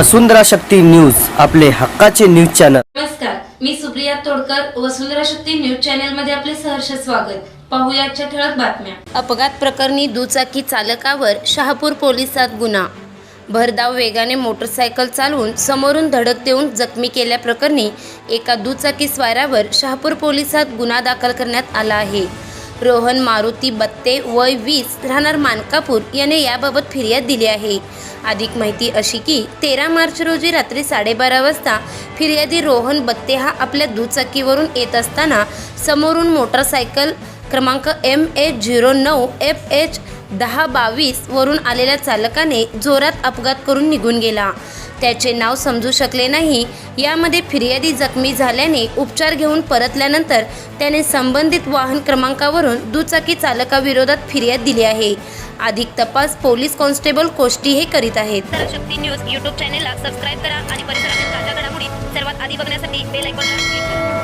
वसुंधरा Shakti news आपले हक्काचे news channel. नमस्कार मी सुप्रिया तोडकर वसुंधरा शक्ती न्यूज चॅनलमध्ये आपले सहर्ष स्वागत. पाहूया आजच्या ठळक बातम्या. अपघात प्रकरणी दुचाकी चालकावर शहापूर पोलिसात गुन्हा. भरधाव वेगाने मोटरसायकल चालवून समोरून धडक देऊन जखमी केल्याप्रकरणी एका दुचाकी स्वारावर शहापूर पोलिसात गुन्हा दाखल करण्यात आला आहे. रोहन मारुती बत्ते वय वीस राहणार मानकापूर याने याबाबत फिर्याद दिली आहे. अधिक माहिती अशी की तेरा मार्च रोजी रात्री साडेबारा वाजता फिर्यादी रोहन बत्ते हा आपल्या दुचाकीवरून येत असताना समोरून मोटरसायकल क्रमांक एम एच झिरो नऊ एफ एच दहा बावीस वरून आलेल्या चालकाने जोरात अपघात करून निघून गेला. त्याचे नाव समजू शकले नाही. यामध्ये फिर्यादी जखमी झाल्याने उपचार घेऊन परतल्यानंतर त्याने संबंधित वाहन क्रमांकावरून दुचाकी चालकाविरोधात फिर्याद दिली आहे. अधिक तपास पोलीस कॉन्स्टेबल कोष्टी हे करीत आहेत. शक्ती न्यूज यूट्यूब चॅनेलला सबस्क्राईब करा आणि परिसरातील ताज्या घडामोडी सर्वात आधी बघण्यासाठी बेल आयकॉनला क्लिक करा.